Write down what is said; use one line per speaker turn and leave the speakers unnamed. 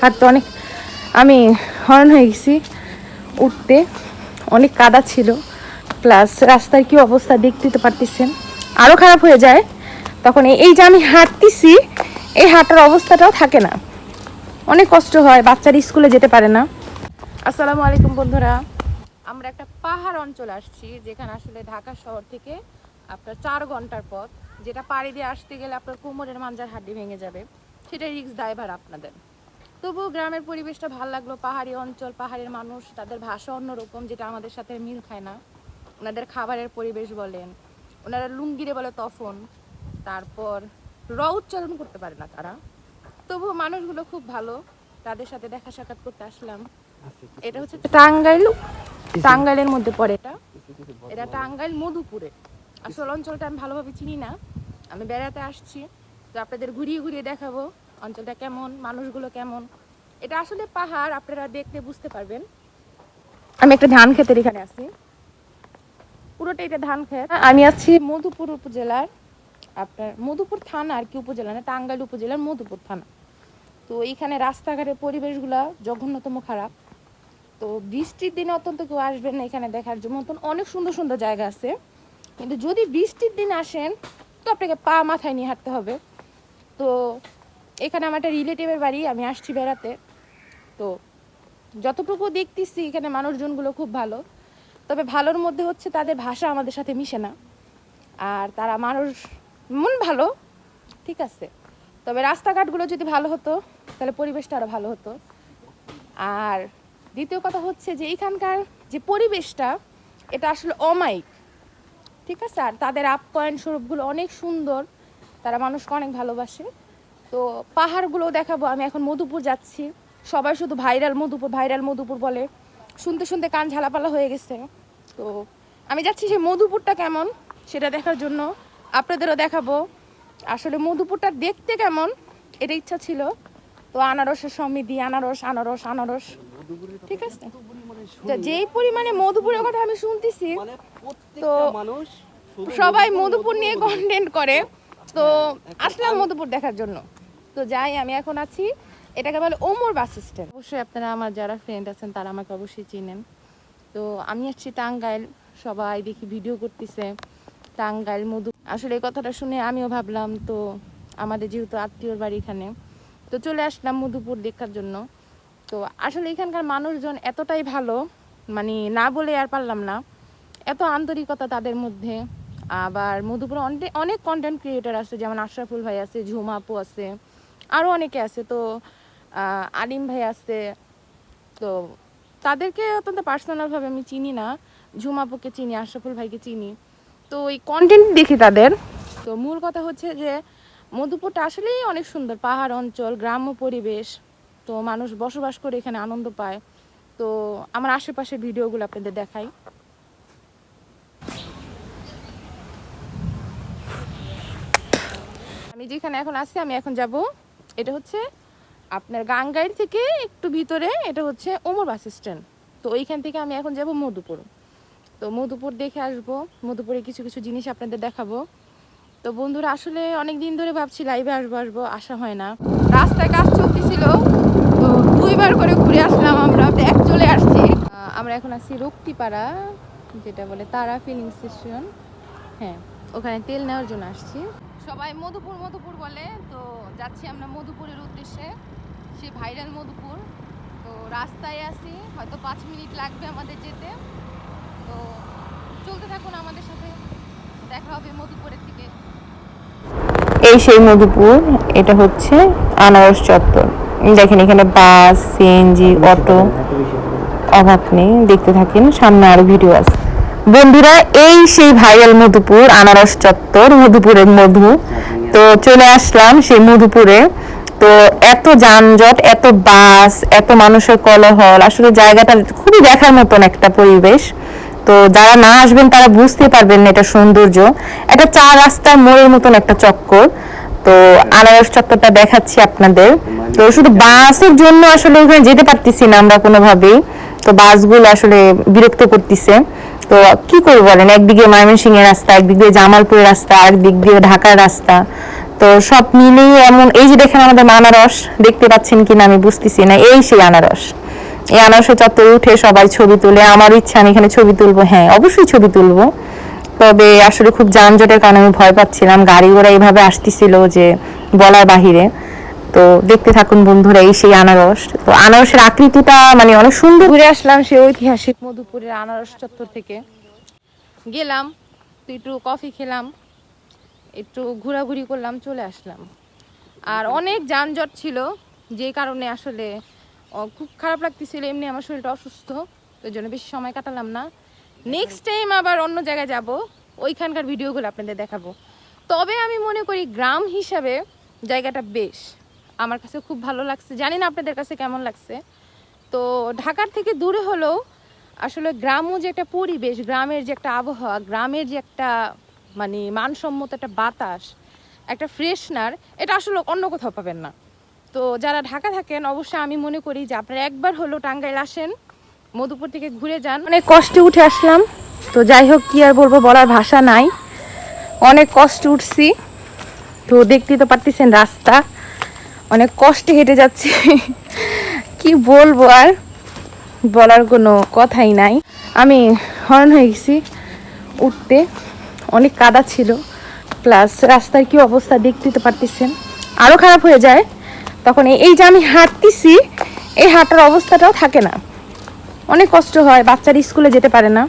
হাঁটতে অনেক আমি হরণ হয়ে গেছি উঠতে। অনেক কাদা ছিল। প্লাস রাস্তার কি অবস্থা দেখতে তো পারতেছেন। আরও খারাপ হয়ে যায়। তখন এই- যে আমি হাঁটতেছি, এই হাঁটার অবস্থাটাও থাকে না। অনেক কষ্ট হয়, বাচ্চারা স্কুলে যেতে পারে না। আসসালামু আলাইকুম বন্ধুরা। আমরা একটা পাহাড় অঞ্চলে আসছি, যেখানে আসলে ঢাকা শহর থেকে আপনার চার ঘণ্টার পথ। যেটা পাড়ি দিয়ে আসতে গেলে আপনার কোমরের মাঞ্জার হাড্ডি ভেঙে যাবে। সেটা রিক্স ড্রাইভার আপনাদের। তবুও গ্রামের পরিবেশটা ভালো লাগল। পাহাড়ি অঞ্চল পাহাড়ের মানুষ তাদের ভাষা অন্যরকম যেটা আমাদের সাথে মিল খায় না। ওনাদের খাবারের পরিবেশ বলেন ওনারা লুঙ্গিরে বলে তফন তারপর র উচ্চারণ করতে পারে না তারা। তবুও মানুষগুলো খুব ভালো তাদের সাথে দেখা সাক্ষাৎ করতে আসলাম। এটা হচ্ছে টাঙ্গাইল টাঙ্গাইলের মধ্যে পড়ে এটা। এটা টাঙ্গাইল মধুপুরে। আসল অঞ্চলটা আমি ভালোভাবে চিনি না। আমি বেড়াতে আসছি তো আপনাদের ঘুরিয়ে ঘুরিয়ে দেখাবো। অঞ্চলটা কেমন, মানুষগুলো কেমন? এটা আসলে পাহাড়, আপনারা দেখতে বুঝতে পারবেন। আমি একটা ধান ক্ষেতের এখানে আছি। পুরোটা এটা ধান ক্ষেত। আমি আছি মধুপুর উপজেলার, আপনার মধুপুর থানা আর কি উপজেলা না, টাঙ্গাইল উপজেলার মধুপুর থানা। তো এইখানে রাস্তাঘাটের পরিবেশগুলা জঘন্যতম খারাপ। তো বৃষ্টির দিনে অত্যন্ত কেউ আসবেন না এখানে দেখার জন্য। মতন অনেক সুন্দর সুন্দর জায়গা আছে। কিন্তু যদি বৃষ্টির দিন আসেন, তো আপনাকে পা মাথায় নিয়ে হাঁটতে হবে। তো এখানে আমার একটা রিলেটিভের বাড়ি, আমি আসছি বেড়াতে। তো যতটুকু দেখতেছি, এখানে মানুষজনগুলো খুব ভালো। তবে ভালোর মধ্যে হচ্ছে তাদের ভাষা আমাদের সাথে মিশে না। আর তারা মানুষ, মন ভালো, ঠিক আছে। তবে রাস্তাঘাটগুলো যদি ভালো হতো, তাহলে পরিবেশটা আরও ভালো হতো। আর দ্বিতীয় কথা হচ্ছে যে এইখানকার যে পরিবেশটা, এটা আসলে অমায়িক, ঠিক আছে। আর তাদের আপ আপ্যায়ন স্বরূপগুলো অনেক সুন্দর। তারা মানুষকে অনেক ভালোবাসে। তো পাহাড়গুলো দেখাবো আমি এখন মধুপুর যাচ্ছি। সবাই শুধু ভাইরাল মধুপুর ভাইরাল মধুপুর বলে। শুনতে শুনতে কান ঝালাপালা হয়ে গেছে। তো আমি যাচ্ছি সেই মধুপুরটা কেমন সেটা দেখার জন্য। আপনাদেরও দেখাবো। আসলে মধুপুরটা দেখতে কেমন এটা ইচ্ছা ছিল। তো আনারসের সমিতি আনারস আনারস আনারস। ঠিক আছে? যেই পরিমাণে মধুপুরের কথা আমি শুনতেছি
মানে
তো সবাই মধুপুর নিয়ে কন্টেন্ট করে। তো আসলাম মধুপুর দেখার জন্য। তো যাই, আমি এখন আছি এটাকে বলে ওমর বাস স্ট্যান্ড। অবশ্যই আপনারা আমার যারা ফ্রেন্ড আছেন, তারা আমাকে অবশ্যই চিনেন। তো আমি আসছি টাঙ্গাইল, সবাই দেখি ভিডিও করতেছে। টাঙ্গাইল মধু আসলে এই কথাটা শুনে আমিও ভাবলাম, তো আমাদের যেহেতু আত্মীয়র বাড়ি এখানে, তো চলে আসলাম মধুপুর দেখার জন্য। তো আসলে এখানকার মানুষজন এতটাই ভালো মানে না বলে আর পারলাম না। এত আন্তরিকতা তাদের মধ্যে। আবার মধুপুরে অনেক অনেক কন্টেন্ট ক্রিয়েটার আছে, যেমন আশরাফুল ভাই আছে, ঝুমা আপু আছে। আরও অনেকে আছে, তো আলিম ভাই আছে, তো তাদেরকে অত্যন্ত পার্সোনালভাবে আমি চিনি না। ঝুমা আপুকে চিনি, আশরাফুল ভাইকে চিনি। তো এই কন্টেন্ট দেখি তাদের। তো মূল কথা হচ্ছে যে, মধুপুরটা আসলেই অনেক সুন্দর। পাহাড় অঞ্চল, গ্রাম্য পরিবেশ, তো মানুষ বসবাস করে এখানে আনন্দ পায়। তো আমার আশেপাশের ভিডিওগুলো আপনাদের দেখাই। আমি যেখানে এখন আছি, আমি এখন যাব এটা হচ্ছে আপনার গাঙ্গাইর থেকে একটু ভিতরে, এটা হচ্ছে ওমর বাস স্ট্যান্ড। তো ওইখান থেকে আমি এখন যাব মধুপুর। তো মধুপুর দেখে আসব, মধুপুরে কিছু কিছু জিনিস আপনাদের দেখাবো। তো বন্ধুরা, আসলে অনেক দিন ধরে ভাবছি লাইভে আসব আসব, আসা হয় না। রাস্তায় কাজ চলতেছিল, তো দুইবার করে ঘুরে আসলাম আমরা ব্যাগ চলে আসছি। আমরা এখন আছি রক্তিপাড়া, যেটা বলে তারা ফিলিং স্টেশন হ্যাঁ ওখানে তেল নেওয়ার জন্য আসছি। সবাই মধুপুর মধুপুর বলে। তো যাচ্ছি আমরা মধুপুরের উদ্দেশ্যে। সে ভাইরাল মধুপুর। তো রাস্তায় আছি। হয়তো পাঁচ মিনিট লাগবে আমাদের যেতে। তো চলতে থাকুন আমাদের সাথে। দেখা হবে মধুপুরের থেকে
এই সেই মধুপুর এটা হচ্ছে আনারস চত্বর। দেখেন এখানে বাস সিএনজি অটো। অভাব নেই দেখতে থাকেন সামনে আরও ভিডিও আছে। বন্ধুরা, এই সেই ভাইরাল মধুপুর, আনারস চত্বর, মধুপুরের মধু। তো চলে আসলাম সেই মধুপুরে। তো এত যানজট, এত বাস, এত মানুষের কলহল, আসলে জায়গাটা খুবই দেখার মতন একটা পরিবেশ। তো যারা না আসবেন, তারা বুঝতে পারবেন না এটা সৌন্দর্য। এটা চার রাস্তার মোড়ের মতন একটা চক্কর। তো আনারস চত্বরটা দেখাচ্ছি আপনাদের। তো শুধু বাসের জন্য আসলে ওখানে যেতে পারতেছি না আমরা কোনোভাবেই। তো বাসগুলো আসলে বিরক্ত করতেছে। তো কি করব বলেন? একদিকে ময়মনসিংহের রাস্তা, একদিক দিয়ে জামালপুরের রাস্তা একদিক দিয়ে ঢাকার রাস্তা। তো সব মিলিয়ে এমন, এই যে দেখেন আমাদের আনারস দেখতে পাচ্ছেন কিনা আমি বুঝতেছি না, এই সেই আনারস। এই আনারসের চত্বরে উঠে সবাই ছবি তুলে, আমার ইচ্ছা, আমি এখানে ছবি তুলবো। হ্যাঁ অবশ্যই ছবি তুলবো। তবে আসলে খুব যানজটের কারণে আমি ভয় পাচ্ছিলাম। গাড়ি ঘোড়া এইভাবে আসতেছিল যে বলার বাহিরে। তো দেখতে থাকুন বন্ধুরা এই সেই আনারস। তো আনারসের আকৃতিটা মানে অনেক সুন্দর।
ঘুরে আসলাম সেই ঐতিহাসিক মধুপুরের আনারস চত্বর থেকে। গেলাম একটু কফি খেলাম, একটু ঘোরাঘুরি করলাম, চলে আসলাম। আর অনেক যানজট ছিল, যে কারণে আসলে খুব খারাপ লাগতেছিল, এমনি আমার শরীরটা অসুস্থ, তো জন্য বেশি সময় কাটালাম না। নেক্সট টাইম আবার অন্য জায়গায় যাব, ওইখানকার ভিডিওগুলো আপনাদের দেখাবো। তবে আমি মনে করি গ্রাম হিসাবে জায়গাটা বেশ। আমার কাছে খুব ভালো লাগছে। জানি না আপনাদের কাছে কেমন লাগছে। তো ঢাকার থেকে দূরে হলেও আসলে গ্রামও যে একটা পরিবেশ, গ্রামের যে একটা আবহাওয়া, গ্রামের যে একটা মানে মানসম্মত একটা বাতাস, একটা ফ্রেশনার, এটা আসলে অন্য কোথাও পাবেন না। তো যারা ঢাকা থাকেন, অবশ্যই আমি মনে করি যে আপনারা একবার হলো টাঙ্গাইল আসেন, মধুপুর থেকে ঘুরে যান। অনেক কষ্টে উঠে আসলাম। তো যাই হোক, কি আর বলব, বলার ভাষা নাই। অনেক কষ্ট উঠছি। তো দেখতেই তো পারতেছেন রাস্তা। অনেক কষ্টে হেঁটে যাচ্ছি। কি বলব আর? বলার কোনো কথাই নাই। আমি হরণ হয়ে গেছি উঠতে। অনেক কাদা ছিল। প্লাস রাস্তার কি অবস্থা দেখতে তো পারতেছেন। আরও খারাপ হয়ে যায়। তখন এই যে আমি হাঁটতেছি, এই হাঁটার অবস্থাটাও থাকে না। অনেক কষ্ট হয়, বাচ্চারা স্কুলে যেতে পারে না।